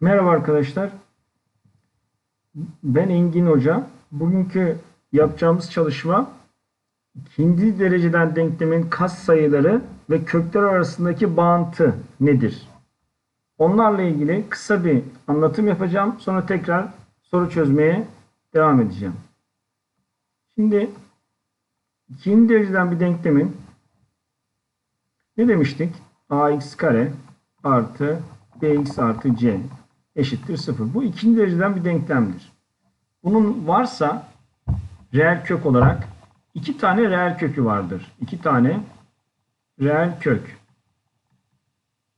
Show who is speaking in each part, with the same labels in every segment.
Speaker 1: Merhaba arkadaşlar. Ben Engin Hoca. Bugünkü yapacağımız çalışma ikinci dereceden denklemin kas sayıları ve kökler arasındaki bağıntı nedir? Onlarla ilgili kısa bir anlatım yapacağım. Sonra tekrar soru çözmeye devam edeceğim. Şimdi ikinci dereceden bir denklemin ne demiştik? ax kare artı bx artı c eşittir 0. Bu ikinci dereceden bir denklemdir. Bunun varsa reel kök olarak iki tane reel kökü vardır. İki tane reel kök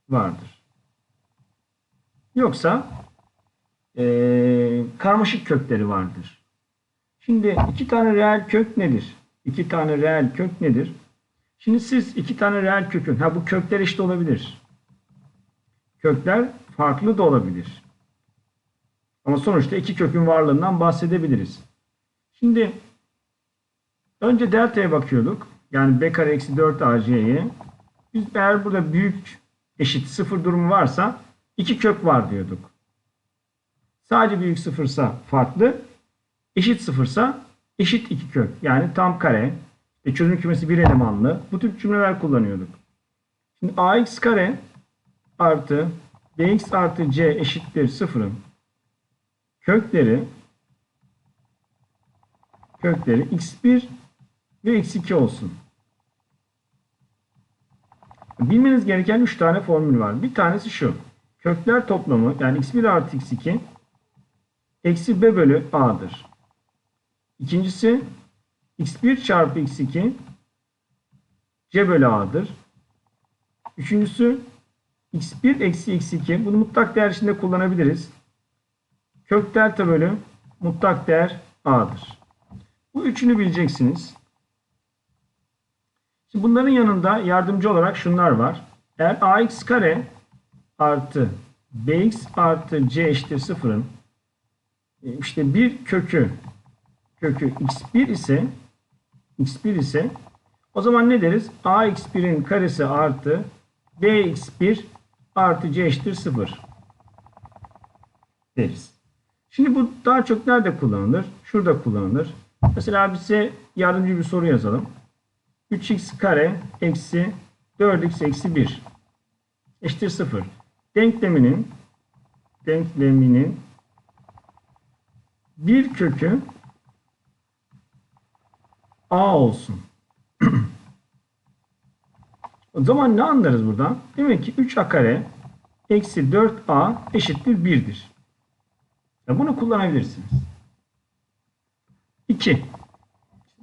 Speaker 1: vardır. Yoksa eee, karmaşık kökleri vardır. Şimdi iki tane reel kök nedir? İki tane reel kök nedir? Şimdi siz iki tane reel kökün, ha bu kökler eşit olabilir. Kökler farklı da olabilir. Ama sonuçta iki kökün varlığından bahsedebiliriz. Şimdi önce delta'ya bakıyorduk. Yani b kare eksi 4 ac'ye. Biz eğer burada büyük eşit sıfır durumu varsa iki kök var diyorduk. Sadece büyük sıfırsa farklı. Eşit sıfırsa eşit iki kök. Yani tam kare. E çözüm kümesi bir elemanlı. Bu tip cümleler kullanıyorduk. Şimdi ax kare artı bx artı c eşittir sıfırın kökleri kökleri x1 ve x2 olsun. Bilmeniz gereken 3 tane formül var. Bir tanesi şu. Kökler toplamı yani x1 artı x2 eksi b bölü a'dır. İkincisi x1 çarpı x2 c bölü a'dır. Üçüncüsü x1 eksi x2 bunu mutlak değer içinde kullanabiliriz. Kök delta bölü mutlak değer a'dır. Bu üçünü bileceksiniz. Şimdi bunların yanında yardımcı olarak şunlar var. Eğer ax kare artı bx artı c eşittir sıfırın e, işte bir kökü kökü x1 ise x1 ise o zaman ne deriz? ax1'in karesi artı bx1 artı c eşittir 0 deriz. Şimdi bu daha çok nerede kullanılır? Şurada kullanılır. Mesela bize yardımcı bir soru yazalım. 3x kare eksi 4x eksi 1 eşittir 0. Denkleminin denkleminin bir kökü a olsun. o zaman ne anlarız buradan? Demek ki 3a kare eksi 4a eşittir 1'dir. Bunu kullanabilirsiniz. 2.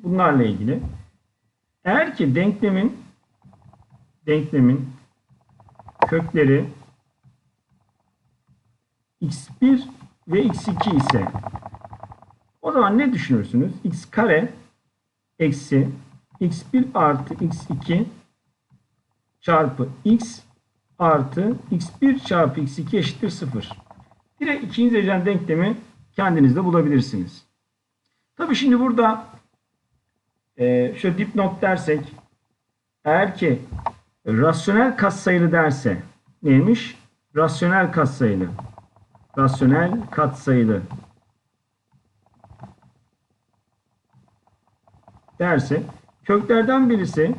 Speaker 1: Bunlarla ilgili. Eğer ki denklemin denklemin kökleri x1 ve x2 ise o zaman ne düşünürsünüz? x kare eksi x1 artı x2 çarpı x artı x1 çarpı x2 eşittir 0. Direkt ikinci dereceden denklemi kendinizde bulabilirsiniz. Tabi şimdi burada e, şöyle dipnot dersek eğer ki rasyonel katsayılı derse neymiş? Rasyonel katsayılı. Rasyonel katsayılı derse köklerden birisi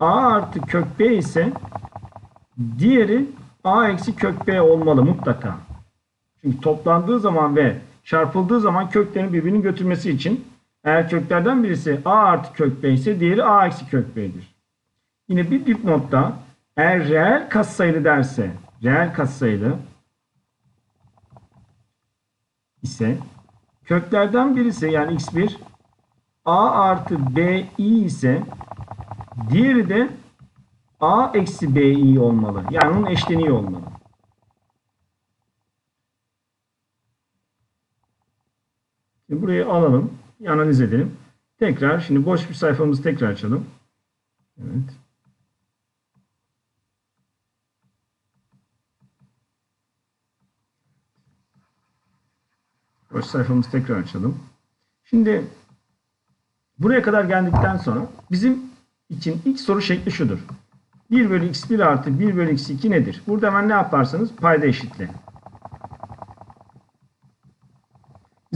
Speaker 1: a artı kök b ise diğeri a eksi kök b olmalı mutlaka. Çünkü toplandığı zaman ve çarpıldığı zaman köklerin birbirini götürmesi için eğer köklerden birisi a artı kök b ise diğeri a eksi kök b'dir. Yine bir dipnotta eğer reel katsayılı derse reel katsayılı ise köklerden birisi yani x1 a artı bi ise diğeri de a eksi bi olmalı. Yani onun eşleniği olmalı. Şimdi burayı alalım. Analiz edelim. Tekrar şimdi boş bir sayfamızı tekrar açalım. Evet. Boş sayfamızı tekrar açalım. Şimdi buraya kadar geldikten sonra bizim için ilk soru şekli şudur. 1 bölü x1 artı 1 bölü x2 nedir? Burada hemen ne yaparsanız payda eşitle.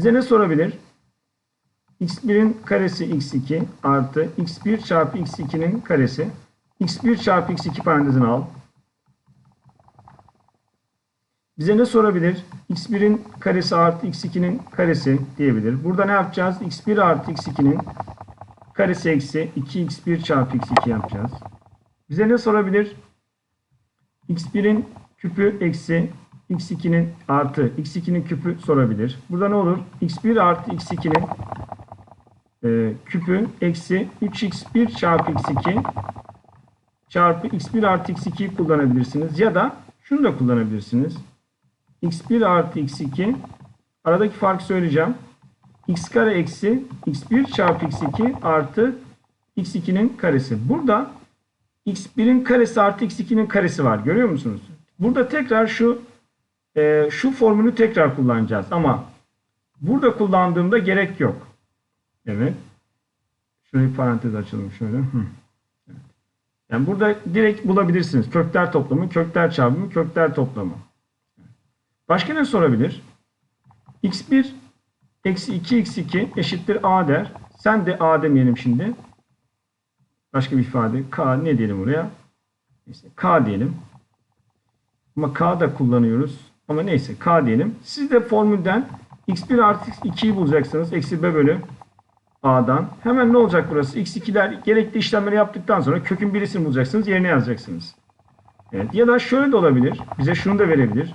Speaker 1: Bize ne sorabilir? x1'in karesi x2 artı x1 çarpı x2'nin karesi. x1 çarpı x2 parantezine al. Bize ne sorabilir? x1'in karesi artı x2'nin karesi diyebilir. Burada ne yapacağız? x1 artı x2'nin karesi eksi 2x1 çarpı x2 yapacağız. Bize ne sorabilir? x1'in küpü eksi x2'nin artı x2'nin küpü sorabilir. Burada ne olur? x1 artı x2'nin e, küpü eksi 3x1 çarpı x2 çarpı x1 artı x2'yi kullanabilirsiniz. Ya da şunu da kullanabilirsiniz. x1 artı x2 aradaki farkı söyleyeceğim. x kare eksi x1 çarpı x2 artı x2'nin karesi. Burada x1'in karesi artı x2'nin karesi var. Görüyor musunuz? Burada tekrar şu e, şu formülü tekrar kullanacağız. Ama burada kullandığımda gerek yok. Evet. Şurayı parantez açalım şöyle. Yani burada direkt bulabilirsiniz. Kökler toplamı, kökler çarpımı, kökler toplamı. Başka ne sorabilir? x1 eksi 2x2 eşittir a der. Sen de a demeyelim şimdi. Başka bir ifade. K ne diyelim buraya? Neyse, K diyelim. Ama K da kullanıyoruz. Ama neyse K diyelim. Siz de formülden x1 artı x2'yi bulacaksınız. Eksi b bölü a'dan. Hemen ne olacak burası? x2'ler gerekli işlemleri yaptıktan sonra kökün birisini bulacaksınız. Yerine yazacaksınız. Evet. Ya da şöyle de olabilir. Bize şunu da verebilir.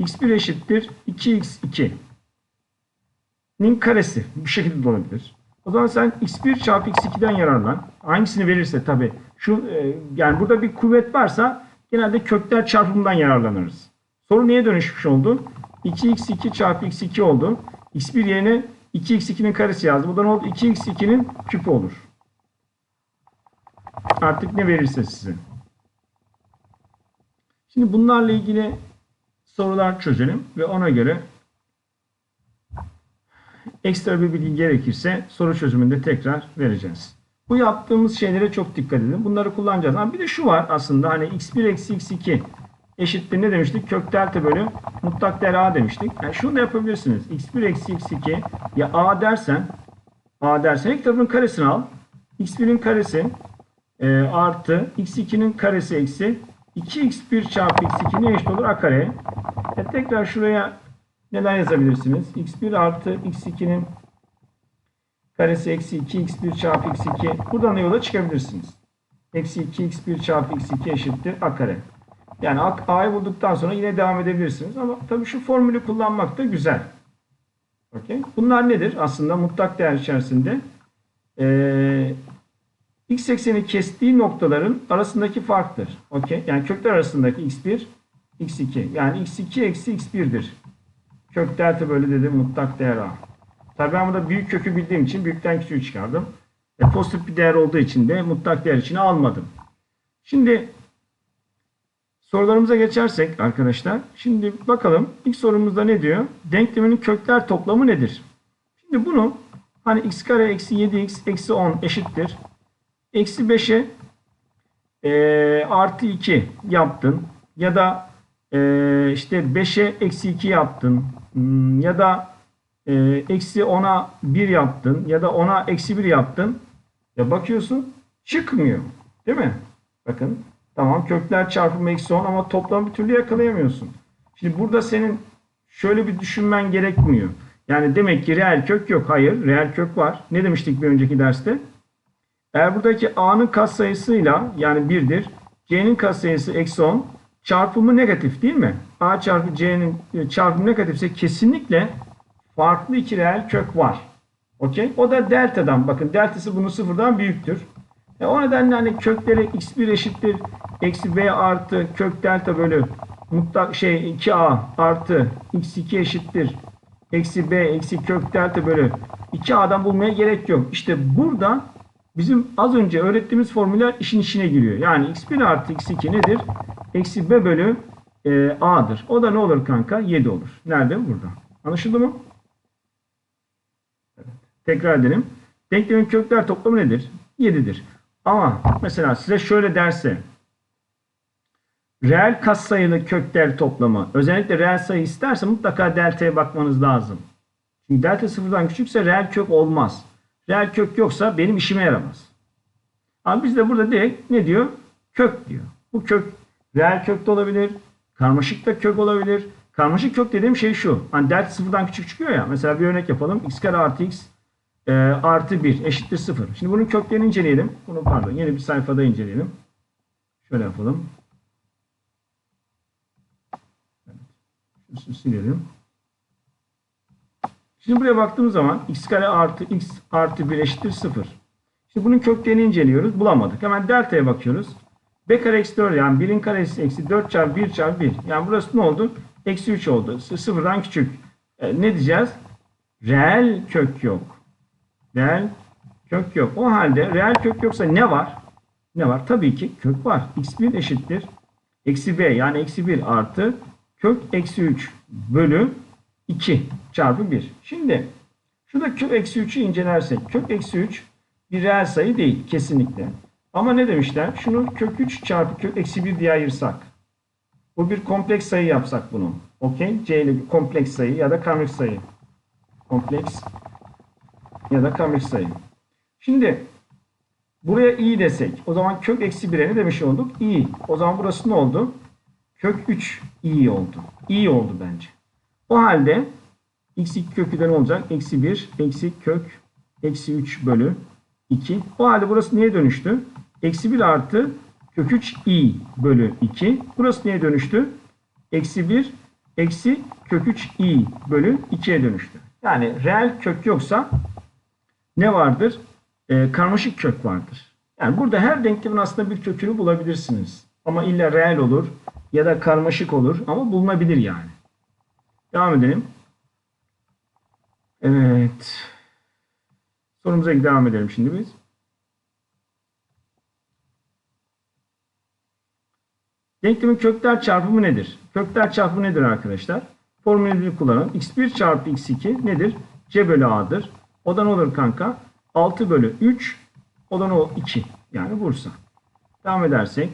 Speaker 1: x1 eşittir 2x2 nin karesi. Bu şekilde de olabilir. O zaman sen x1 çarpı x2'den yararlan. Hangisini verirse tabi. Şu, e, yani burada bir kuvvet varsa genelde kökler çarpımından yararlanırız. Soru niye dönüşmüş oldu? 2x2 çarpı x2 oldu. x1 yerine 2x2'nin karesi yazdı. Bu da ne oldu? 2x2'nin küpü olur. Artık ne verirse size. Şimdi bunlarla ilgili sorular çözelim ve ona göre ekstra bir bilgi gerekirse soru çözümünde tekrar vereceğiz. Bu yaptığımız şeylere çok dikkat edin. Bunları kullanacağız. Ama bir de şu var aslında hani x1 eksi x2 eşittir ne demiştik? Kök delta bölü mutlak değer a demiştik. Yani şunu da yapabilirsiniz. x1 eksi x2 ya a dersen a dersen ilk tarafın karesini al. x1'in karesi e, artı x2'nin karesi eksi 2x1 çarpı x2 ne eşit olur? a kare. E, tekrar şuraya neler yazabilirsiniz? x1 artı x2'nin karesi eksi 2x1 çarpı x2. Buradan da yola çıkabilirsiniz. Eksi 2x1 çarpı x2 eşittir a kare. Yani a'yı bulduktan sonra yine devam edebilirsiniz. Ama tabii şu formülü kullanmak da güzel. Okay. Bunlar nedir? Aslında mutlak değer içerisinde ee, x ekseni kestiği noktaların arasındaki farktır. Okay. Yani kökler arasındaki x1, x2. Yani x2 eksi x1'dir. Kök delta böyle dedim mutlak değer a. Tabii ben burada büyük kökü bildiğim için büyükten küçüğü çıkardım. E, pozitif bir değer olduğu için de mutlak değer içine almadım. Şimdi sorularımıza geçersek arkadaşlar. Şimdi bakalım ilk sorumuzda ne diyor? Denkleminin kökler toplamı nedir? Şimdi bunu hani x kare eksi 7x eksi 10 eşittir. Eksi 5'e e, artı 2 yaptın. Ya da e, işte 5'e eksi 2 yaptın. Hmm, ya da e, eksi 10'a 1 yaptın. Ya da 10'a eksi 1 yaptın. Ya bakıyorsun çıkmıyor. Değil mi? Bakın Tamam kökler çarpımı eksi 10 ama toplam bir türlü yakalayamıyorsun. Şimdi burada senin şöyle bir düşünmen gerekmiyor. Yani demek ki reel kök yok. Hayır reel kök var. Ne demiştik bir önceki derste? Eğer buradaki a'nın katsayısıyla yani 1'dir. c'nin katsayısı eksi 10 çarpımı negatif değil mi? a çarpı c'nin çarpımı negatifse kesinlikle farklı iki reel kök var. Okey? O da delta'dan. Bakın deltası bunun sıfırdan büyüktür. E o nedenle hani kökleri x1 eşittir eksi b artı kök delta bölü mutlak şey 2a artı x2 eşittir eksi b eksi kök delta bölü 2a'dan bulmaya gerek yok. İşte burada bizim az önce öğrettiğimiz formüller işin içine giriyor. Yani x1 artı x2 nedir? Eksi b bölü e, a'dır. O da ne olur kanka? 7 olur. Nerede? Burada. Anlaşıldı mı? Evet. Tekrar edelim. Denklemin kökler toplamı nedir? 7'dir. Ama mesela size şöyle derse reel katsayılı kökler toplamı özellikle reel sayı isterse mutlaka delta'ya bakmanız lazım. Çünkü delta sıfırdan küçükse reel kök olmaz. Reel kök yoksa benim işime yaramaz. Ama biz de burada direkt ne diyor? Kök diyor. Bu kök reel kök de olabilir. Karmaşık da kök olabilir. Karmaşık kök dediğim şey şu. Hani delta sıfırdan küçük çıkıyor ya. Mesela bir örnek yapalım. x kare artı x e, artı 1 eşittir 0. Şimdi bunun köklerini inceleyelim. Bunu pardon yeni bir sayfada inceleyelim. Şöyle yapalım. Evet. Silelim. Şimdi buraya baktığımız zaman x kare artı x artı 1 eşittir 0. Şimdi bunun köklerini inceliyoruz. Bulamadık. Hemen delta'ya bakıyoruz. b kare eksi 4 yani 1'in karesi eksi 4 çarpı 1 çarpı 1. Yani burası ne oldu? Eksi 3 oldu. Sıfırdan küçük. E, ne diyeceğiz? Reel kök yok. Reel kök yok. O halde reel kök yoksa ne var? Ne var? Tabii ki kök var. x1 eşittir. Eksi b yani eksi 1 artı kök eksi 3 bölü 2 çarpı 1. Şimdi şurada kök eksi 3'ü incelersek kök eksi 3 bir reel sayı değil kesinlikle. Ama ne demişler? Şunu kök 3 çarpı kök eksi 1 diye ayırsak. Bu bir kompleks sayı yapsak bunu. Okey? C ile kompleks sayı ya da karmaşık sayı. Kompleks ya da karmaşık sayı. Şimdi buraya i desek o zaman kök eksi 1'e ne demiş olduk? i. O zaman burası ne oldu? Kök 3 i oldu. i oldu bence. O halde x2 kökü ne olacak? Eksi 1 eksi kök eksi 3 bölü 2. O halde burası neye dönüştü? Eksi 1 artı kök 3 i bölü 2. Burası neye dönüştü? Eksi 1 eksi kök 3 i bölü 2'ye dönüştü. Yani reel kök yoksa ne vardır? Ee, karmaşık kök vardır. Yani burada her denklemin aslında bir kökünü bulabilirsiniz. Ama illa reel olur ya da karmaşık olur ama bulunabilir yani. Devam edelim. Evet. Sorumuza devam edelim şimdi biz. Denklemin kökler çarpımı nedir? Kökler çarpımı nedir arkadaşlar? Formülünü kullanın. x1 çarpı x2 nedir? c bölü a'dır. O da ne olur kanka? 6 bölü 3 o da ne olur? 2. Yani Bursa. Devam edersek.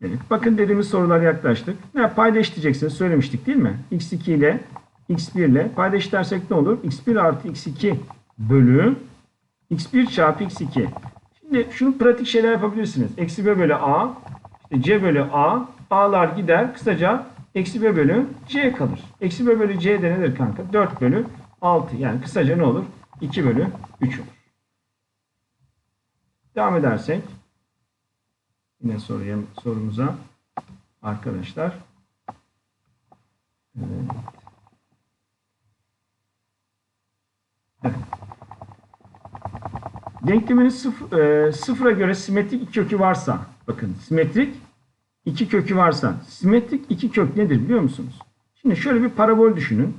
Speaker 1: Evet. Bakın dediğimiz sorular yaklaştık. Ne payda eşitleyeceksiniz söylemiştik değil mi? x2 ile x1 ile payda eşitlersek ne olur? x1 artı x2 bölü x1 çarpı x2. Şimdi şunu pratik şeyler yapabilirsiniz. Eksi b bölü a, işte c bölü a, a'lar gider. Kısaca eksi b bölü c kalır. Eksi b bölü c de nedir kanka? 4 bölü 6. Yani kısaca ne olur? 2 bölü 3 olur. Devam edersek. Yine soruya, sorumuza arkadaşlar. Evet. Evet. Sıf e, sıfıra göre simetrik iki kökü varsa, bakın simetrik iki kökü varsa, simetrik iki kök nedir biliyor musunuz? Şimdi şöyle bir parabol düşünün.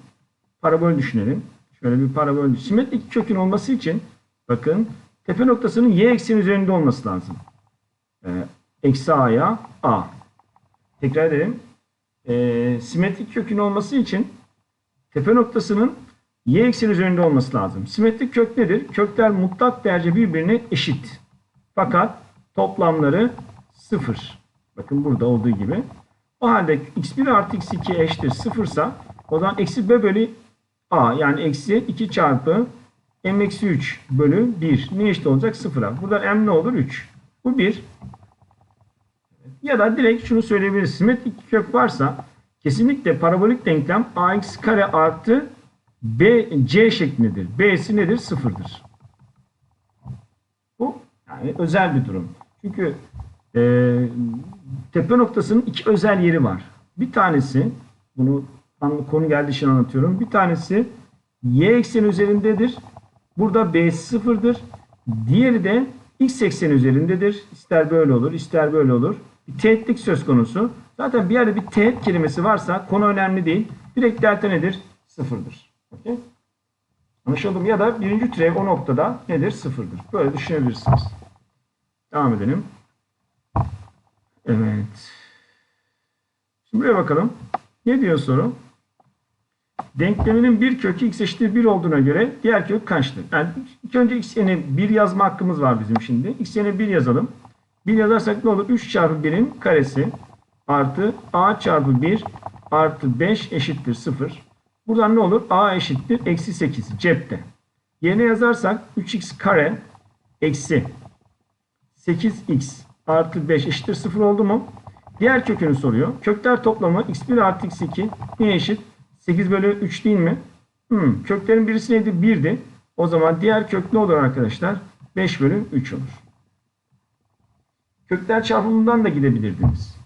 Speaker 1: Parabol düşünelim. Şöyle bir parabol. Simetrik iki kökün olması için bakın tepe noktasının y ekseni üzerinde olması lazım. E, eksi a'ya a. Tekrar edelim. E, simetrik kökün olması için tepe noktasının y ekseni üzerinde olması lazım. Simetrik kök nedir? Kökler mutlak derece birbirine eşit. Fakat toplamları sıfır. Bakın burada olduğu gibi. O halde x1 artı x2 eşittir sıfırsa o zaman eksi b bölü a yani eksi 2 çarpı m eksi 3 bölü 1 ne eşit olacak? Sıfıra. Burada m ne olur? 3. Bu 1. Ya da direkt şunu söyleyebiliriz. Simetrik kök varsa kesinlikle parabolik denklem ax kare artı B, C şeklindedir. B'si nedir? Sıfırdır. Bu yani özel bir durum. Çünkü e, tepe noktasının iki özel yeri var. Bir tanesi, bunu konu geldiği için anlatıyorum. Bir tanesi y ekseni üzerindedir. Burada B sıfırdır. Diğeri de x ekseni üzerindedir. İster böyle olur, ister böyle olur. Bir teğetlik söz konusu. Zaten bir yerde bir teğet kelimesi varsa konu önemli değil. Direkt delta nedir? Sıfırdır. Okay. Anlaşıldı mı? Ya da birinci türev o noktada nedir? Sıfırdır. Böyle düşünebilirsiniz. Devam edelim. Evet. Şimdi buraya bakalım. Ne diyor soru? Denkleminin bir kökü x eşittir 1 olduğuna göre diğer kök kaçtır? Yani ilk önce x yerine 1 yazma hakkımız var bizim şimdi. x yerine 1 yazalım. 1 yazarsak ne olur? 3 çarpı 1'in karesi artı a çarpı 1 artı 5 eşittir 0. Buradan ne olur? A eşittir eksi 8 cepte. Yerine yazarsak 3x kare eksi 8x artı 5 eşittir 0 oldu mu? Diğer kökünü soruyor. Kökler toplamı x1 artı x2 ne eşit? 8 bölü 3 değil mi? Hmm, köklerin birisi neydi? 1'di. O zaman diğer kök ne olur arkadaşlar? 5 bölü 3 olur. Kökler çarpımından da gidebilirdiniz.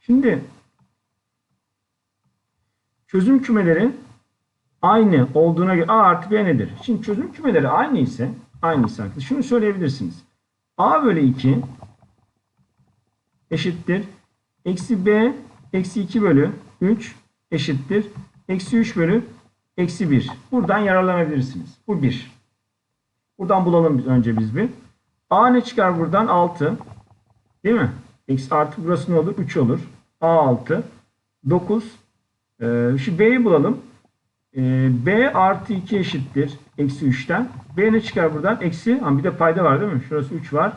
Speaker 1: Şimdi çözüm kümeleri aynı olduğuna göre A artı B nedir? Şimdi çözüm kümeleri aynı ise aynı ise şunu söyleyebilirsiniz. A bölü 2 eşittir. Eksi B eksi 2 bölü 3 eşittir. Eksi 3 bölü eksi 1. Buradan yararlanabilirsiniz. Bu 1. Buradan bulalım biz önce biz bir. A ne çıkar buradan? 6. Değil mi? Eksi artı burası ne olur? 3 olur. A6. 9. Ee, şu B'yi bulalım. Ee, B artı 2 eşittir. Eksi 3'ten. B ne çıkar buradan? Eksi. Ha, bir de payda var değil mi? Şurası 3 var.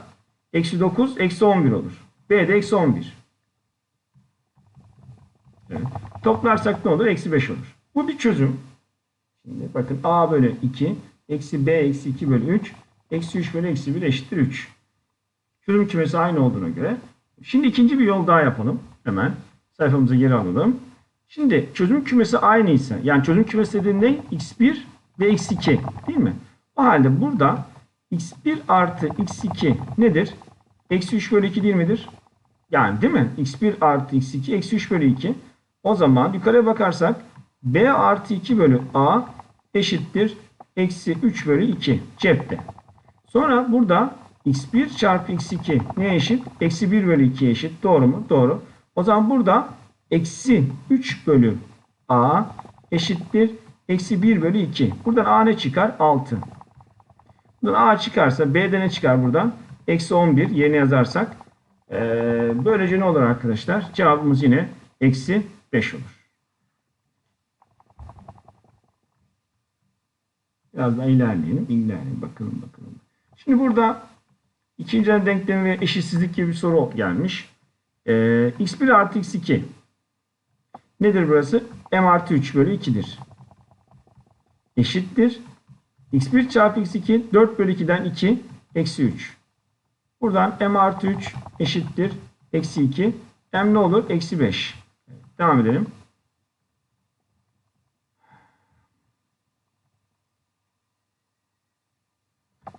Speaker 1: Eksi 9. Eksi 11 olur. B de eksi 11. Evet. Toplarsak ne olur? Eksi 5 olur. Bu bir çözüm. Şimdi bakın A bölü 2 eksi B eksi 2 bölü 3 eksi 3 bölü eksi 1 eşittir 3. Çözüm kümesi aynı olduğuna göre. Şimdi ikinci bir yol daha yapalım. Hemen sayfamıza geri alalım. Şimdi çözüm kümesi aynıysa yani çözüm kümesi dediğim ne? x1 ve x2 değil mi? O halde burada x1 artı x2 nedir? Eksi 3 bölü 2 değil midir? Yani değil mi? x1 artı x2 eksi 3 bölü 2. O zaman yukarıya bakarsak b artı 2 bölü a eşittir eksi 3 bölü 2 cepte. Sonra burada x1 çarpı x2 ne eşit? Eksi 1 bölü 2 eşit. Doğru mu? Doğru. O zaman burada eksi 3 bölü a eşittir eksi 1 bölü 2. Buradan a ne çıkar? 6. Buradan a çıkarsa b'de ne çıkar buradan? Eksi 11 yerine yazarsak. Ee, böylece ne olur arkadaşlar? Cevabımız yine eksi 5 olur. Biraz daha ilerleyelim. İlerleyelim. Bakalım bakalım. Şimdi burada ikinci denklemi ve eşitsizlik gibi bir soru gelmiş. Ee, x1 artı x2 nedir burası? m artı 3 bölü 2'dir. Eşittir. x1 çarpı x2 4 bölü 2'den 2 eksi 3. Buradan m artı 3 eşittir. Eksi 2. m ne olur? Eksi 5. Devam edelim.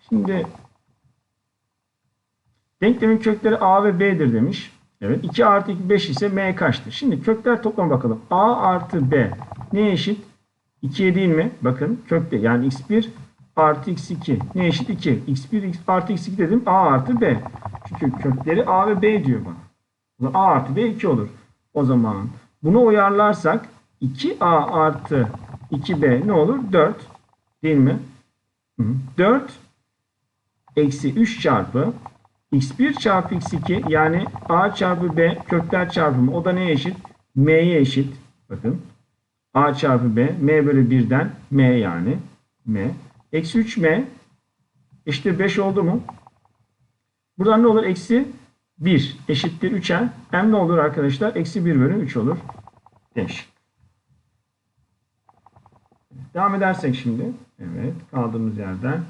Speaker 1: Şimdi denklemin kökleri a ve b'dir demiş. Evet 2 artı 2 5 ise m kaçtır? Şimdi kökler toplam bakalım. a artı b ne eşit? 2'ye değil mi? Bakın kökte yani x1 artı x2 ne eşit? 2. x1 x artı x2 dedim a artı b. Çünkü kökleri a ve b diyor bana. a artı b 2 olur. O zaman bunu uyarlarsak 2a artı 2b ne olur? 4 değil mi? 4 eksi 3 çarpı x1 çarpı x2 yani a çarpı b kökler çarpımı o da neye eşit? m'ye eşit. Bakın a çarpı b m bölü 1'den m yani m. Eksi 3m eşittir 5 oldu mu? Buradan ne olur? Eksi 1 eşittir 3'e. M ne olur arkadaşlar? Eksi 1 bölü 3 olur. Demiş. Devam edersek şimdi. Evet. Kaldığımız yerden.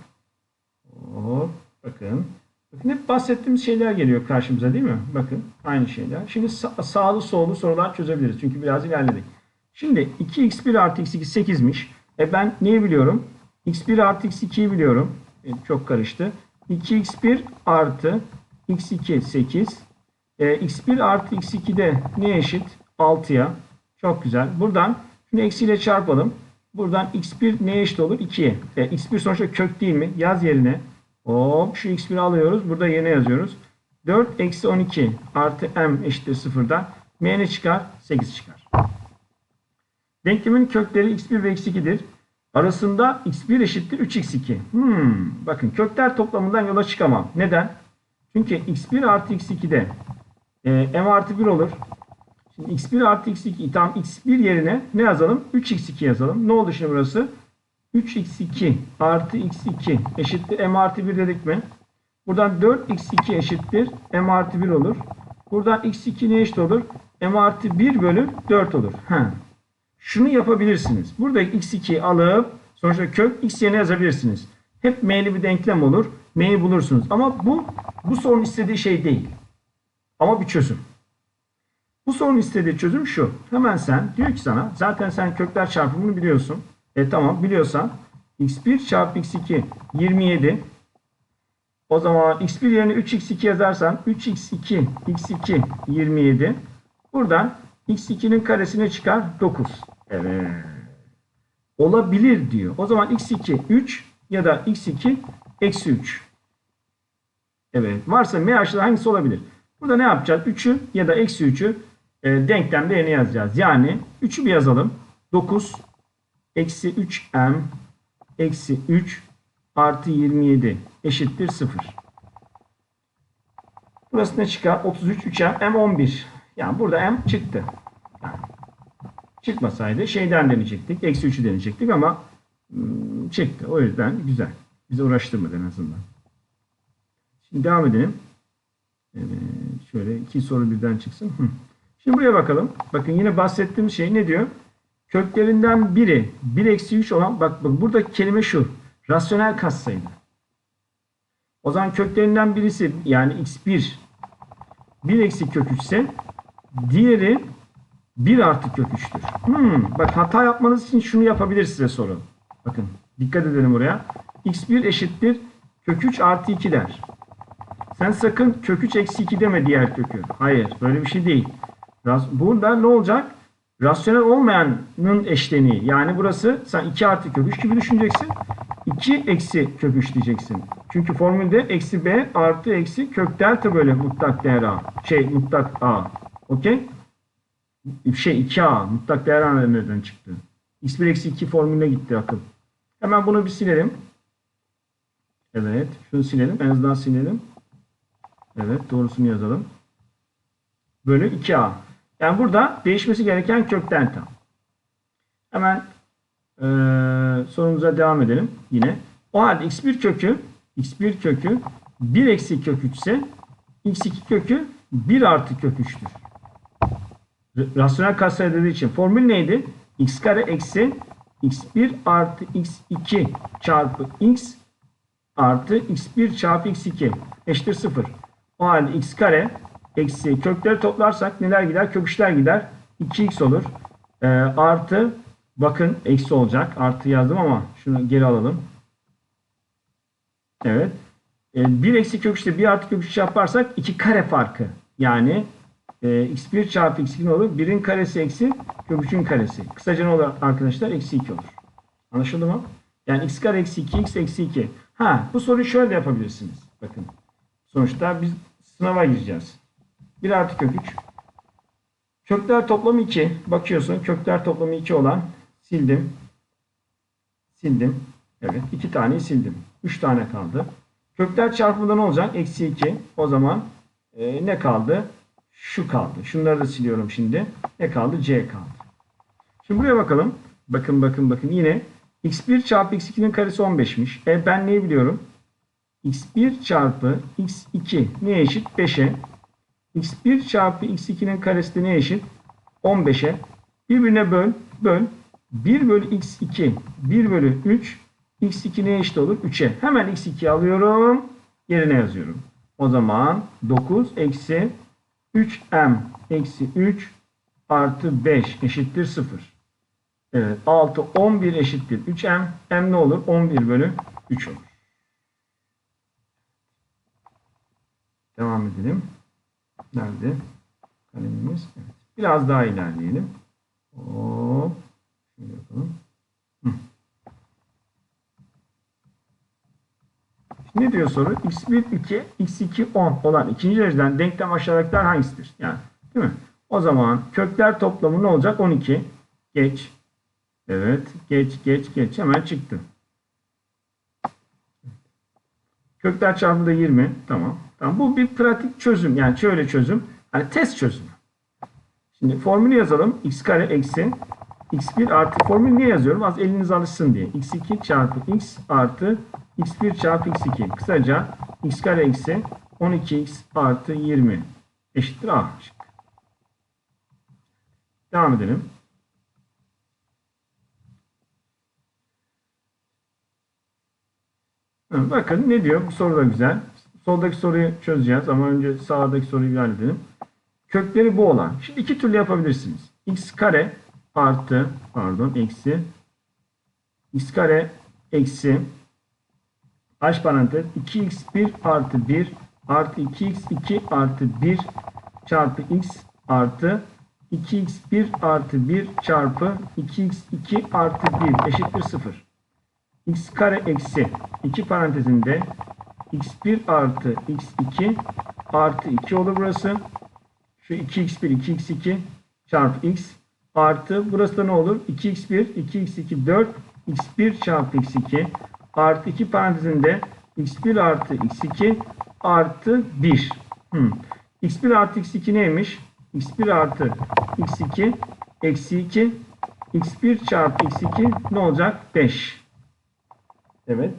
Speaker 1: Hop. Bakın. Bakın hep bahsettiğimiz şeyler geliyor karşımıza değil mi? Bakın. Aynı şeyler. Şimdi sağ, sağlı sollu sorular çözebiliriz. Çünkü biraz ilerledik. Şimdi 2x1 artı x2 8'miş. E ben neyi biliyorum? X1 artı x2'yi biliyorum. E, çok karıştı. 2x1 artı x2 8. E, x1 artı x2 de ne eşit? 6'ya. Çok güzel. Buradan şunu eksiyle çarpalım. Buradan x1 neye eşit olur? 2'ye. E, x1 sonuçta kök değil mi? Yaz yerine. Hop şu x1'i alıyoruz. Burada yerine yazıyoruz. 4 eksi 12 artı m eşittir 0'dan. m ne çıkar? 8 çıkar. Denklemin kökleri x1 ve x2'dir. Arasında x1 eşittir 3x2. Hmm, bakın kökler toplamından yola çıkamam. Neden? Çünkü x1 artı x2'de e, m artı 1 olur. Şimdi x1 artı x2 tam x1 yerine ne yazalım? 3x2 yazalım. Ne oldu şimdi burası? 3x2 artı x2 eşittir m artı 1 dedik mi? Buradan 4x2 eşittir m artı 1 olur. Buradan x2 ne eşit olur? m artı 1 bölü 4 olur. Ha. Şunu yapabilirsiniz. Burada x2'yi alıp sonuçta kök x yerine yazabilirsiniz. Hep m'li bir denklem olur. M'yi bulursunuz. Ama bu bu sorunun istediği şey değil. Ama bir çözüm. Bu sorunun istediği çözüm şu. Hemen sen diyor ki sana zaten sen kökler çarpımını biliyorsun. E tamam biliyorsan x1 çarpı x2 27 o zaman x1 yerine 3x2 yazarsan 3x2 x2 27 buradan x2'nin karesine çıkar 9. Evet. Olabilir diyor. O zaman x2 3 ya da x2 eksi 3. Evet. Varsa m aşağıda hangisi olabilir? Burada ne yapacağız? 3'ü ya da eksi 3'ü e, denklemde yerine yazacağız. Yani 3'ü bir yazalım. 9 eksi 3m eksi 3 artı 27 eşittir 0. Burası ne çıkar? 33 3m m 11. Yani burada m çıktı. Yani çıkmasaydı şeyden deneyecektik. Eksi 3'ü deneyecektik ama hmm, çıktı. O yüzden güzel. Bizi uğraştırmadı en azından. Şimdi devam edelim. Evet, şöyle iki soru birden çıksın. Şimdi buraya bakalım. Bakın yine bahsettiğim şey ne diyor? Köklerinden biri 1 eksi 3 olan bak, bak burada kelime şu. Rasyonel katsayı. O zaman köklerinden birisi yani x1 1 eksi kök 3 ise diğeri 1 artı kök 3'tür. Hmm, bak hata yapmanız için şunu yapabilir size soru. Bakın dikkat edelim buraya. x1 eşittir kök 3 artı 2 der. Sen sakın kök 3 eksi 2 deme diğer kökü. Hayır böyle bir şey değil. Burada ne olacak? Rasyonel olmayanın eşleniği. Yani burası sen 2 artı kök 3 gibi düşüneceksin. 2 eksi kök 3 diyeceksin. Çünkü formülde eksi b artı eksi kök delta böyle mutlak değer a. Şey mutlak a. Okey? Şey 2a. Mutlak değer a nereden çıktı? x1 eksi 2 formülüne gitti akıl. Hemen bunu bir silelim. Evet. Şunu silelim. En azından silelim. Evet. Doğrusunu yazalım. Bölü 2a. Yani burada değişmesi gereken kök delta. Hemen e, sorumuza devam edelim yine. O halde x1 kökü x1 kökü 1 eksi kök 3 ise x2 kökü 1 artı kök 3'tür. Rasyonel katsayı dediği için formül neydi? x kare eksi x1 artı x2 çarpı x artı x1 çarpı x2 eşittir 0. O halde x kare eksi kökleri toplarsak neler gider? Köküşler gider. 2x olur. E, artı bakın eksi olacak. Artı yazdım ama şunu geri alalım. Evet. E, 1 eksi köküşte 1 artı köküş yaparsak 2 kare farkı. Yani e, x1 çarpı x2 ne olur? 1'in karesi eksi köküçün karesi. Kısaca ne olur arkadaşlar? Eksi 2 olur. Anlaşıldı mı? Yani x kare eksi 2 x eksi 2. Ha bu soruyu şöyle de yapabilirsiniz. Bakın. Sonuçta biz sınava gireceğiz. 1 artı kök 3. Kökler toplamı 2. Bakıyorsun kökler toplamı 2 olan sildim. Sildim. Evet 2 taneyi sildim. 3 tane kaldı. Kökler çarpımında ne olacak? Eksi 2. O zaman e, ne kaldı? Şu kaldı. Şunları da siliyorum şimdi. Ne kaldı? C kaldı. Şimdi buraya bakalım. Bakın bakın bakın yine x1 çarpı x2'nin karesi 15'miş. E ben neyi biliyorum? x1 çarpı x2 neye eşit? 5'e x1 çarpı x2'nin karesi de ne eşit? 15'e. Birbirine böl. Böl. 1 bölü x2. 1 bölü 3. x2 ne eşit olur? 3'e. Hemen x2 alıyorum. Yerine yazıyorum. O zaman 9 eksi 3m eksi 3 artı 5 eşittir 0. Evet. 6 11 eşittir 3m. m ne olur? 11 bölü 3 olur. Devam edelim. Nerede? Kalemimiz. Evet. Biraz daha ilerleyelim. Hop. Şöyle yapalım. Hı. Şimdi ne diyor soru? x1 2, x2 10 olan ikinci dereceden denklem aşağıdakiler hangisidir? Yani değil mi? O zaman kökler toplamı ne olacak? 12. Geç. Evet. Geç, geç, geç. Hemen çıktı. Kökler çarpımı da 20. Tamam. Tamam. Bu bir pratik çözüm. Yani şöyle çözüm. Hani test çözümü. Şimdi formülü yazalım. x kare eksi x1 artı formül niye yazıyorum? Az eliniz alışsın diye. x2 çarpı x artı x1 çarpı x2. Kısaca x kare eksi 12x artı 20 eşittir A. Devam edelim. Bakın ne diyor? Bu soru da güzel. Soldaki soruyu çözeceğiz ama önce sağdaki soruyu bir halledelim. Kökleri bu olan. Şimdi iki türlü yapabilirsiniz. x kare artı pardon eksi x kare eksi h parantez 2x1 artı 1 artı 2x2 artı 1 çarpı x artı 2x1 artı 1 çarpı 2x2 artı 1 eşittir 0 x kare eksi 2 parantezinde x1 artı x2 artı 2 olur burası. Şu 2x1 2x2 çarpı x artı burası da ne olur? 2x1 2x2 4 x1 çarpı x2 artı 2 parantezinde x1 artı x2 artı 1. Hmm. x1 artı x2 neymiş? x1 artı x2 eksi 2 x1 çarpı x2 ne olacak? 5. Evet.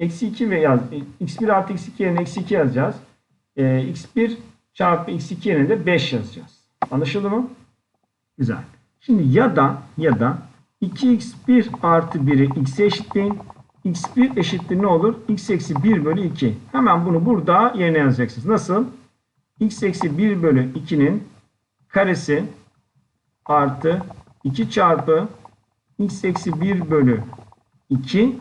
Speaker 1: Eksi 2 ve yaz. x1 artı x2 yerine eksi 2 yazacağız. Ee, x1 çarpı x2 yerine de 5 yazacağız. Anlaşıldı mı? Güzel. Şimdi ya da ya da 2x1 artı 1'i x'e eşitleyin. X1 eşittir ne olur? x eksi 1 bölü 2. Hemen bunu burada yerine yazacaksınız. Nasıl? x eksi 1 bölü 2'nin karesi artı 2 çarpı x eksi 1 bölü 2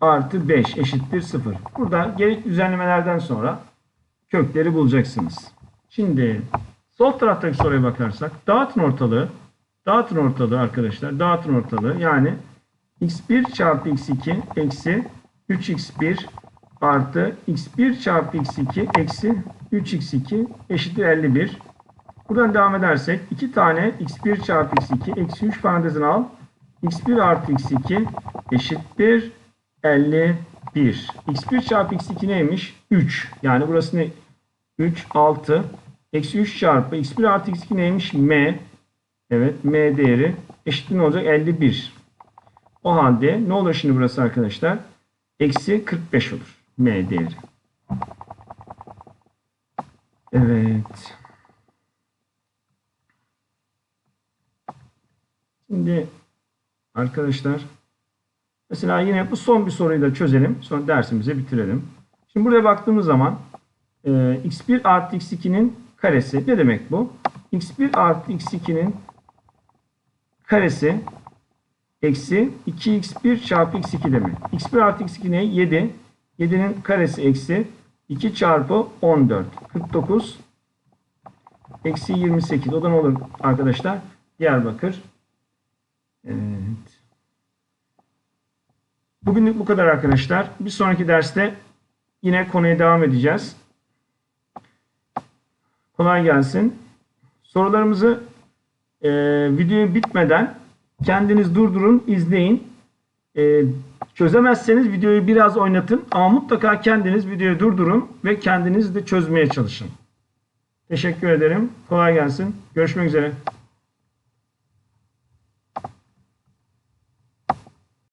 Speaker 1: artı 5 eşittir 0. Burada gerekli düzenlemelerden sonra kökleri bulacaksınız. Şimdi sol taraftaki soruya bakarsak dağıtın ortalığı. Dağıtın ortalığı arkadaşlar. Dağıtın ortalığı. Yani x1 çarpı x2 eksi 3x1 artı x1 çarpı x2 eksi 3x2 eşittir 51. Buradan devam edersek 2 tane x1 çarpı x2 eksi 3 parantezini al. x1 artı x2 eşittir 51. x1 çarpı x2 neymiş? 3. Yani burası ne? 3, 6. Eksi 3 çarpı x1 artı x2 neymiş? m. Evet m değeri eşittir ne olacak? 51. O halde ne olur şimdi burası arkadaşlar? Eksi 45 olur. m değeri. Evet. Şimdi arkadaşlar Mesela yine bu son bir soruyu da çözelim. Sonra dersimizi bitirelim. Şimdi buraya baktığımız zaman e, x1 artı x2'nin karesi ne demek bu? x1 artı x2'nin karesi eksi 2x1 çarpı x2 demek. x1 artı x2 ne? 7. 7'nin karesi eksi 2 çarpı 14. 49 eksi 28. O da ne olur arkadaşlar? Diyarbakır. Evet. Bugünlük bu kadar arkadaşlar. Bir sonraki derste yine konuya devam edeceğiz. Kolay gelsin. Sorularımızı e, video bitmeden kendiniz durdurun, izleyin. E, çözemezseniz videoyu biraz oynatın ama mutlaka kendiniz videoyu durdurun ve kendiniz de çözmeye çalışın. Teşekkür ederim. Kolay gelsin. Görüşmek üzere.